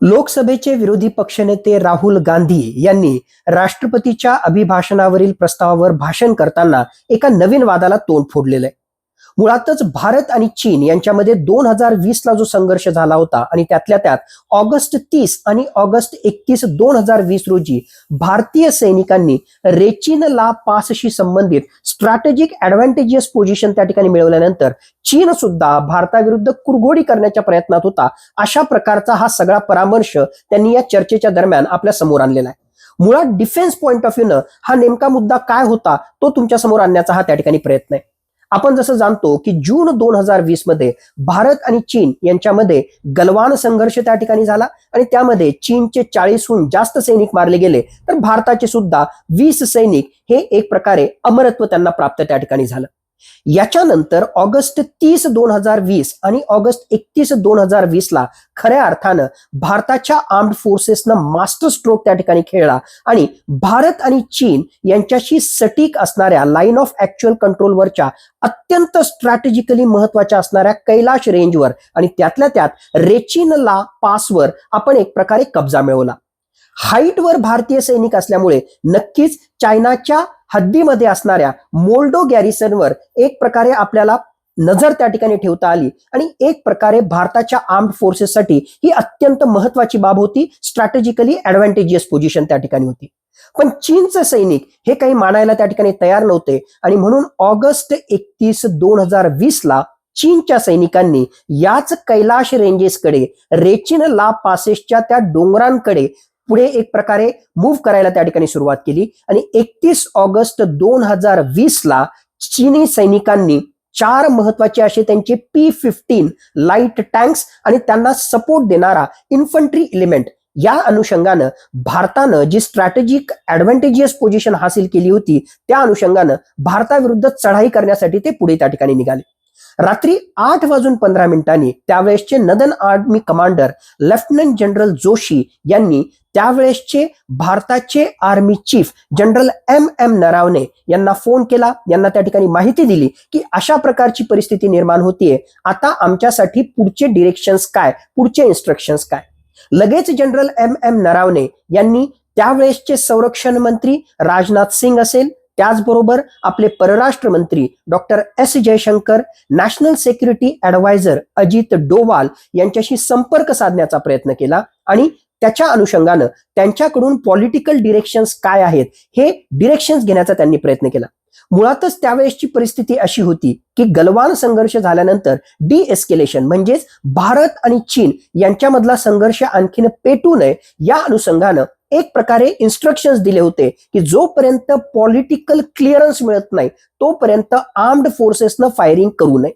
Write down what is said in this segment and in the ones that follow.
लोकसभेचे विरोधी पक्षनेते राहुल गांधी यांनी राष्ट्रपतीच्या अभिभाषणावरील प्रस्तावावर भाषण करताना एका नवीन वादाला तोंड फोडलेलं आहे. मुळातच भारत आणि चीन यांच्यामध्ये दोन हजार वीस ला जो संघर्ष झाला होता आणि त्यातल्या त्यात ऑगस्ट तीस आणि ऑगस्ट एकतीस दोन हजार वीस रोजी भारतीय सैनिकांनी रेचिन ला पासशी संबंधित स्ट्रॅटेजिक ऍडव्हान्टेजियस पोझिशन त्या ठिकाणी मिळवल्यानंतर चीन सुद्धा भारताविरुद्ध कुरघोडी करण्याच्या प्रयत्नात होता. अशा प्रकारचा हा सगळा परामर्श त्यांनी या चर्चेच्या दरम्यान आपल्यासमोर आणलेला आहे. मुळात डिफेन्स पॉईंट ऑफ व्ह्यूनं हा नेमका मुद्दा काय होता तो तुमच्यासमोर आणण्याचा हा त्या ठिकाणी प्रयत्न आहे. आपण जसं जाणतो की जून दोन हजार वीसमध्ये भारत आणि चीन यांच्यामध्ये गलवान संघर्ष त्या ठिकाणी झाला आणि त्यामध्ये चीनचे चाळीसहून जास्त सैनिक मारले गेले. तर भारताचे सुद्धा वीस सैनिक हे एक प्रकारे अमरत्व त्यांना प्राप्त त्या ठिकाणी झालं. याच्यानंतर ऑगस्ट तीस दोन हजार वीस आणि ऑगस्ट एकतीस दोन हजार वीस ला खऱ्या अर्थानं भारताच्या आर्म्ड फोर्सेसनं मास्टर स्ट्रोक त्या ठिकाणी खेळला. आणि भारत आणि चीन यांच्याशी सटीक असणाऱ्या लाईन ऑफ ऍक्च्युअल कंट्रोलवरच्या अत्यंत स्ट्रॅटेजिकली महत्त्वाच्या असणाऱ्या कैलाश रेंजवर आणि त्यातल्या त्यात रेचिन ला पासवर आपण एक प्रकारे कब्जा मिळवला. हाईटवर भारतीय सैनिक असल्यामुळे नक्कीच चायनाच्या हद्दीमध्ये असणाऱ्या मोल्डो गॅरिसनवर एक प्रकारे आपल्याला नजर त्या ठिकाणी ठेवता आली आणि एक प्रकारे भारताच्या आर्म्ड फोर्सेससाठी ही अत्यंत महत्वाची बाब होती. स्ट्रॅटेजिकली ऍडव्हान्टेजियस पोझिशन त्या ठिकाणी होती. पण चीनचे सैनिक हे काही मानायला त्या ठिकाणी तयार नव्हते आणि म्हणून ऑगस्ट एकतीस दोन हजार वीस ला चीनच्या सैनिकांनी याच कैलाश रेंजेसकडे रेचिन ला पासेसच्या त्या डोंगरांकडे पुढे एक प्रकारे मूव्ह करायला त्या ठिकाणी सुरुवात केली. आणि एकतीस ऑगस्ट दोन हजार वीस ला चीनी सैनिकांनी चार महत्त्वाचे असे त्यांचे पी फिफ्टीन लाइट टँक्स आणि त्यांना सपोर्ट देणारा इन्फंट्री एलिमेंट या अनुषंगानं भारतानं जी स्ट्रॅटेजिक ऍडव्हान्टेजियस पोझिशन हासिल केली होती त्या अनुषंगानं भारताविरुद्ध चढाई करण्यासाठी ते पुढे त्या ठिकाणी निघाले. रात्री आठ वाजून पंधरा मिनिटांनी त्यावेळेसचे northern army commander lieutenant general Joshi यांनी त्यावेळेसचे भारताचे army chief general M M Naravane यांना फोन केला. यांना त्या ठिकाणी माहिती दिली की अशा प्रकारची परिस्थिती निर्माण होतीये. आता आमच्यासाठी पुढचे डिरेक्शन्स काय? पुढचे इन्स्ट्रक्शन्स काय? लगेच जनरल एम एम नरावने यांनी त्यावेळेसचे संरक्षण मंत्री राजनाथ सिंग असेल त्याचबरोबर आपले परराष्ट्र मंत्री doctor S Jaishankar national security adviser Ajit Doval यांच्याशी संपर्क साधण्याचा प्रयत्न केला आणि त्याच्या अनुषंगानं त्यांच्याकडून पॉलिटिकल डिरेक्शन्स काय आहेत हे डिरेक्शन्स घेण्याचा त्यांनी प्रयत्न केला. मुळातच त्यावेळेसची परिस्थिती अशी होती की गलवान संघर्ष झाल्यानंतर डी एस्केलेशन म्हणजेच भारत आणि चीन यांच्यामधला संघर्ष आणखीन पेटू नये या अनुषंगानं एक प्रकारे इन्स्ट्रक्शन्स दिले होते की जोपर्यंत पॉलिटिकल क्लिअरन्स मिळत नाही तोपर्यंत आर्म्ड फोर्सेसनं फायरिंग करू नये.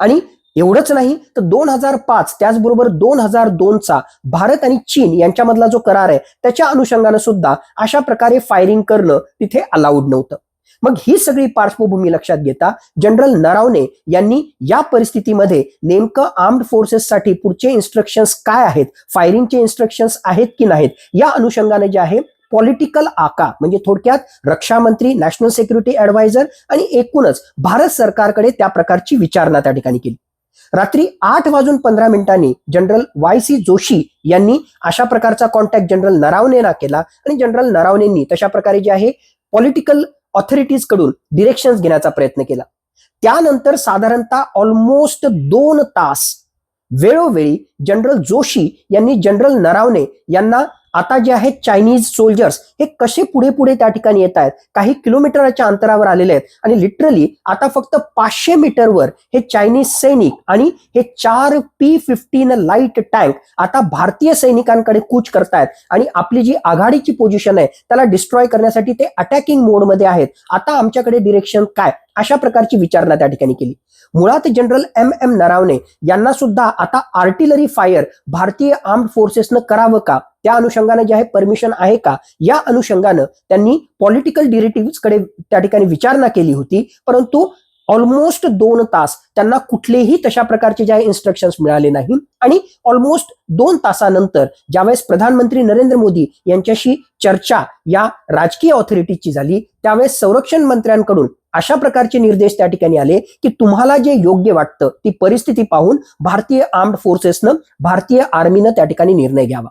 आणि एवढंच नाही तर दोन हजार पाच त्याचबरोबर दोन हजार दोनचा भारत आणि चीन यांच्यामधला जो करार आहे त्याच्या अनुषंगानं सुद्धा अशा प्रकारे फायरिंग करणं तिथे अलाउड नव्हतं. मग ही सगळी पार्श्वभूमी लक्षात घेता जनरल नरावने यांनी या परिस्थितीमध्ये नेमकं आर्म्ड फोर्सेससाठी पुढचे इन्स्ट्रक्शन्स काय आहेत? फायरिंगचे इन्स्ट्रक्शन्स आहेत की नाहीत? या अनुषंगाने जे आहे पॉलिटिकल आका म्हणजे थोडक्यात रक्षा मंत्री नॅशनल सिक्युरिटी ऍडवायझर आणि एकूणच भारत सरकारकडे त्या प्रकारची विचारणा त्या ठिकाणी केली. रात्री आठ वाजून पंधरा मिनिटांनी जनरल वाय सी जोशी यांनी अशा प्रकारचा कॉन्टॅक्ट जनरल नरावनेना केला आणि जनरल नरावनेंनी तशा प्रकारे जे आहे पॉलिटिकल ऑथॉरिटीजकडून डिरेक्शन्स घेण्याचा प्रयत्न केला. त्यानंतर साधारणतः ऑलमोस्ट दोन तास वेळोवेळी जनरल जोशी यांनी जनरल नरावने यांना आता जे आहेत चायनीज सोल्जर्स हे कसे पुढे पुढे त्या ठिकाणी येत आहेत? काही किलोमीटरच्या अंतरावर आलेले आहेत. आणि लिटरली आता फक्त पाचशे मीटरवर हे चायनीज सैनिक आणि हे चार पी फिफ्टीन लाइट टँक आता भारतीय सैनिकांकडे कूच करतायत. आणि आपली जी आघाडीची पोझिशन आहे त्याला डिस्ट्रॉय करण्यासाठी ते अटॅकिंग मोडमध्ये आहेत. आता आमच्याकडे डिरेक्शन काय? अशा प्रकारची विचारणा त्या ठिकाणी केली. मुळात जनरल एम. एम. नरावने यांना सुद्धा आता आर्टिलरी फायर भारतीय आर्म्ड फोर्सेसनं करावं का? त्या अनुषंगाने जे आहे परमिशन आहे का? या अनुषंगानं त्यांनी पॉलिटिकल डिरेटिव्हकडे त्या ठिकाणी विचारणा केली होती. परंतु ऑलमोस्ट दोन तास त्यांना कुठलेही तशा प्रकारचे ज्या इन्स्ट्रक्शन्स मिळाले नाही आणि ऑलमोस्ट दोन तासानंतर ज्यावेळेस प्रधानमंत्री नरेंद्र मोदी यांच्याशी चर्चा या राजकीय ऑथॉरिटीची झाली त्यावेळेस संरक्षण मंत्र्यांकडून अशा प्रकारचे निर्देश त्या ठिकाणी आले की तुम्हाला जे योग्य वाटतं ती परिस्थिती पाहून भारतीय आर्म्ड फोर्सेसनं भारतीय आर्मीनं त्या ठिकाणी निर्णय घ्यावा.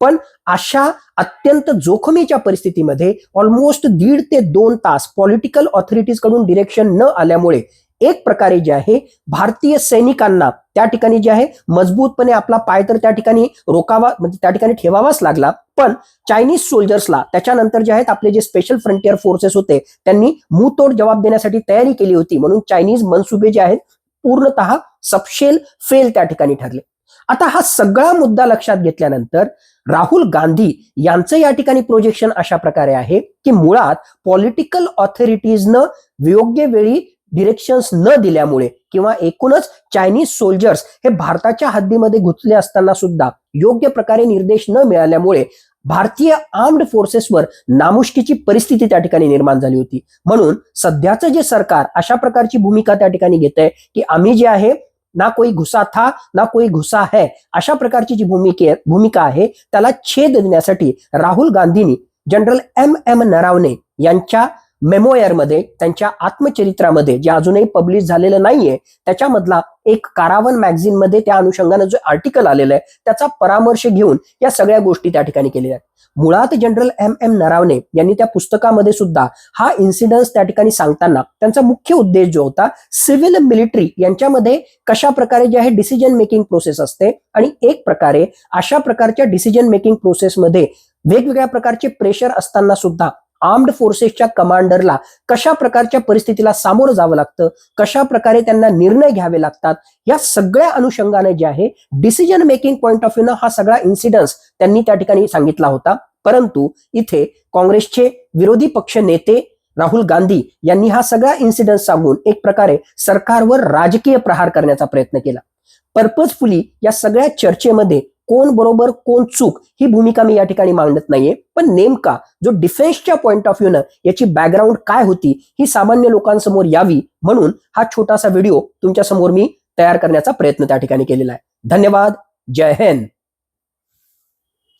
पण अशा अत्यंत जोखमीच्या परिस्थितीमध्ये ऑलमोस्ट दीड ते दोन तास पॉलिटिकल ऑथॉरिटीजकडून डिरेक्शन न आल्यामुळे एक प्रकारे जे आहे भारतीय सैनिकांना त्या ठिकाणी जे आहे मजबूतपणे आपला पाय तर त्या ठिकाणी रोकावा म्हणजे त्या ठिकाणी ठेवावाच लागला. पण चायनीज सोल्जर्सला त्याच्यानंतर जे आहेत आपले जे स्पेशल फ्रंटियर फोर्सेस होते त्यांनी मुतोड जबाब देण्यासाठी तयारी केली होती. म्हणून चायनीज मनसुबे जे आहेत पूर्णतः सपशेल फेल त्या ठिकाणी ठरले. आता हा सगळा मुद्दा लक्षात घेतल्यानंतर राहुल गांधी यांचं या ठिकाणी प्रोजेक्शन अशा प्रकारे आहे की मुळात पॉलिटिकल ऑथॉरिटीजनं योग्य वेळी डिरेक्शन्स न दिल्यामुळे किंवा एकूणच चायनीज सोल्जर्स हे भारताच्या हद्दीमध्ये घुसले असताना सुद्धा योग्य प्रकारे निर्देश न मिळाल्यामुळे भारतीय आर्म्ड फोर्सेसवर नामुष्कीची परिस्थिती त्या ठिकाणी निर्माण झाली होती. म्हणून सध्याचं जे सरकार अशा प्रकारची भूमिका त्या ठिकाणी घेत आहे की आम्ही जे आहे ना कोई घुसा था ना कोई घुसा है. अशा प्रकारची जी भूमिके भूमिका आहे त्याला छेद देण्यासाठी राहुल गांधींनी जनरल एम एम नरावणे यांच्या मेमोयरमध्ये त्यांच्या आत्मचरित्रामध्ये जे अजूनही पब्लिश झालेलं नाहीये त्याच्यामधला एक कारावन मॅगझिनमध्ये त्या अनुषंगाने जो आर्टिकल आलेलं आहे त्याचा परामर्श घेऊन या सगळ्या गोष्टी त्या ठिकाणी केलेल्या आहेत. मुळात जनरल एम एम नरावणे यांनी त्या पुस्तकामध्ये सुद्धा हा इन्सिडन्स त्या ठिकाणी सांगताना त्यांचा मुख्य उद्देश जो होता सिव्हिल मिलिटरी यांच्यामध्ये कशा प्रकारे जे आहे डिसिजन मेकिंग प्रोसेस असते आणि एक प्रकारे अशा प्रकारच्या डिसिजन मेकिंग प्रोसेसमध्ये वेगवेगळ्या प्रकारचे प्रेशर असताना सुद्धा आर्म्ड फोर्सेसच्या कमांडरला कशा प्रकारच्या परिस्थितीला सामोरं जावं लागतं कशा प्रकारे त्यांना निर्णय घ्यावे लागतात या सगळ्या अनुषंगाने जे आहे डिसिजन मेकिंग पॉईंट ऑफ व्ह्यूनं हा सगळा इन्सिडन्स त्यांनी त्या ठिकाणी सांगितला होता. परंतु इथे काँग्रेसचे विरोधी पक्ष नेते राहुल गांधी यांनी हा सगळा इन्सिडन्स सांगून एक प्रकारे सरकारवर राजकीय प्रहार करण्याचा प्रयत्न केला. पर्पजफुली या सगळ्या चर्चेमध्ये कोण बरोबर कोण चूक ही भूमिका मी या ठिकाणी मांडत नाहीये. पण नेमका जो डिफेन्सच्या पॉईंट ऑफ व्ह्यूनं याची बॅकग्राऊंड काय होती ही सामान्य लोकांसमोर यावी म्हणून हा छोटासा व्हिडिओ तुमच्यासमोर मी तयार करण्याचा प्रयत्न त्या ठिकाणी केलेला आहे. धन्यवाद. जय हिंद.